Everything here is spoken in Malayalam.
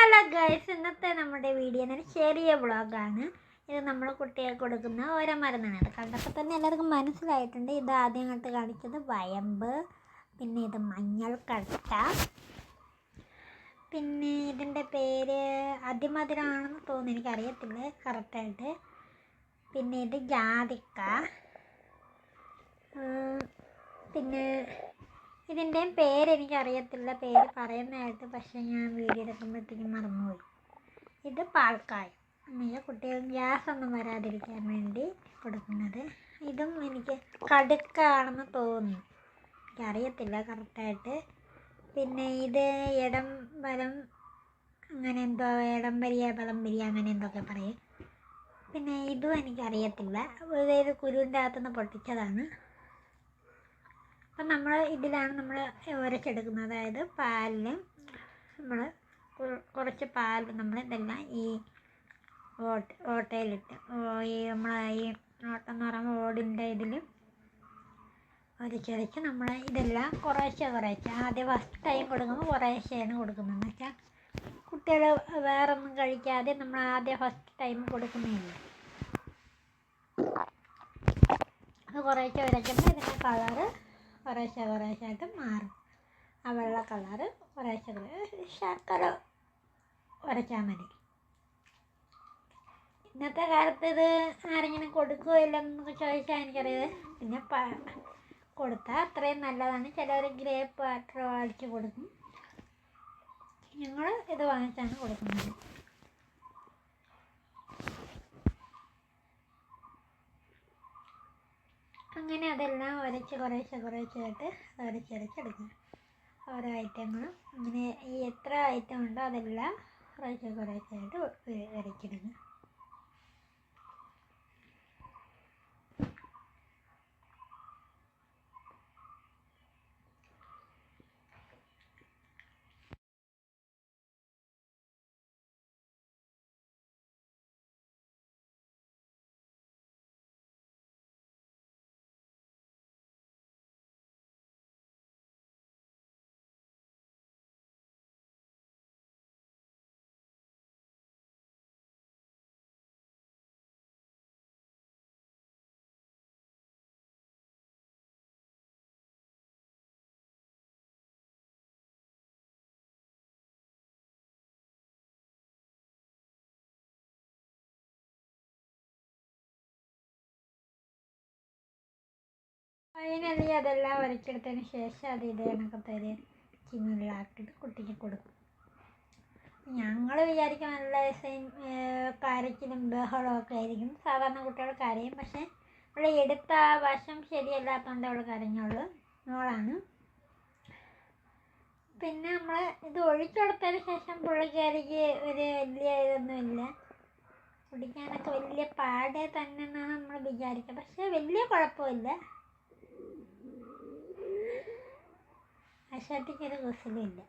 ഹലോ ഗൈസ് ഇന്നത്തെ നമ്മുടെ വീഡിയോ എന്നൊരു ചെറിയ വ്ളോഗാണ് ഇത് നമ്മൾ കുട്ടികൾക്ക് കൊടുക്കുന്ന ഓരോ മരുന്നാണ് കണ്ടപ്പോൾ തന്നെ എല്ലാവർക്കും മനസ്സിലായിട്ടുണ്ട്. ഇത് ആദ്യം കണ്ട് കാണിച്ചത് വയമ്പ് പിന്നെ ഇത് മഞ്ഞൾ കട്ട പിന്നെ ഇതിന്റെ പേര് അതിമധുരമാണെന്ന് തോന്നുന്നു. എനിക്കറിയത്തില്ല. കറക്റ്റായിട്ട് പിന്നെ ഇത് ജാതിക്ക പിന്നെ ഇതിന്റെയും പേര് എനിക്കറിയത്തില്ല പേര് പറയുന്നതായിട്ട് പക്ഷേ ഞാൻ വീഡിയോ എടുക്കുമ്പോഴത്തേക്കും മറന്നുപോയി. ഇത് പാൽക്കായം. എന്നുവെച്ചാൽ കുട്ടികൾ ഗ്യാസ് ഒന്നും വരാതിരിക്കാൻ വേണ്ടി കൊടുക്കുന്നത്. ഇതും എനിക്ക് കടുക്കാണെന്ന് തോന്നുന്നു. എനിക്കറിയത്തില്ല കറക്റ്റായിട്ട്. പിന്നെ ഇത് ഇടം വലം അങ്ങനെ എന്തോ ഇടം വരിയ ബലം വരിയ അങ്ങനെ എന്തൊക്കെ പറയും. പിന്നെ ഇതും എനിക്കറിയത്തില്ല. ഇത് കുരുവിന്റെ അകത്തുനിന്ന് പൊട്ടിച്ചതാണ്. അപ്പം നമ്മൾ ഇതിലാണ് നമ്മൾ ഉരച്ചെടുക്കുന്നത് അതായത് പാലിൽ നമ്മൾ കുറച്ച് പാൽ നമ്മൾ ഇതെല്ലാം ഈ ഓട്ട ഓട്ടയിലിട്ട്. ഈ നമ്മൾ ഈ ഓട്ടം എന്ന് പറയുമ്പോൾ ഓടിന്റെ ഇതിൽ ഒരച്ചരച്ച് നമ്മൾ ഇതെല്ലാം കുറേശ്ശെ കുറേശ്ശെ. ആദ്യം ഫസ്റ്റ് ടൈം കൊടുക്കുമ്പോൾ കുറേശ്ശെയാണ് കൊടുക്കുന്നത്. എന്ന് വെച്ചാൽ കുട്ടികൾ വേറെ ഒന്നും കഴിക്കാതെ നമ്മൾ ആദ്യം ഫസ്റ്റ് ടൈം കൊടുക്കുന്നില്ല അത് കുറേശ്ശെ ഉരച്ചപ്പോൾ ഇതിന്റെ കളറ് കുറേശ്ശെ കുറേശ്ശെ ആയിട്ട് മാറും. ആ വെള്ള കളറ് കുറേശ്ശെ ശർക്കര ഉരച്ചാൽ മതി. ഇന്നത്തെ കാലത്ത് ഇത് ആരെങ്കിലും കൊടുക്കുകയോ ഇല്ലെന്നൊക്കെ ചോദിച്ചാൽ എനിക്കറിയാം പിന്നെ പ കൊടുത്താൽ അത്രയും നല്ലതാണ്. ചിലർ ഗ്രേപ്പ് വാട്ടർ വാങ്ങിച്ച് കൊടുക്കും. ഞങ്ങൾ ഇത് വാങ്ങിച്ചാണ് കൊടുക്കുന്നത്. അങ്ങനെ അതെല്ലാം ഉരച്ച് കുറേശ്ശെ കുറേശ്ശായിട്ട് ഉരച്ചരച്ചെടുക്കുക ഓരോ ഐറ്റങ്ങളും. അങ്ങനെ ഈ എത്ര ഐറ്റം ഉണ്ടോ അതെല്ലാം കുറേശ്ശെ കുറേശ്ശായിട്ട് ഉരച്ചെടുക്കുക ഫൈനലി അതെല്ലാം വരച്ചെടുത്തതിന് ശേഷം അത് ഇതേ കണക്കത്തെ ഒരു ചിമ്മിലാക്കിയിട്ട് കുട്ടിക്ക് കൊടുക്കും. ഞങ്ങൾ വിചാരിക്കും നല്ല സെയിം കരച്ചിലും ബഹളമൊക്കെ ആയിരിക്കും. സാധാരണ കുട്ടികൾ കരയും പക്ഷേ അവൾ എടുത്ത ആ വശം ശരിയല്ലാത്തതുകൊണ്ട് അവൾ കരഞ്ഞോളൂ. മോളാണ്. പിന്നെ നമ്മൾ ഇത് ഒഴിച്ചെടുത്തതിന് ശേഷം പുള്ളിക്കാരിക്ക് ഒരു വലിയ ഇതൊന്നുമില്ല. കുടിക്കാനൊക്കെ വലിയ പാടെ തന്നെ എന്നാണ് നമ്മൾ വിചാരിക്കുക. പക്ഷേ വലിയ കുഴപ്പമില്ല. アシャ的でもすごいんだ。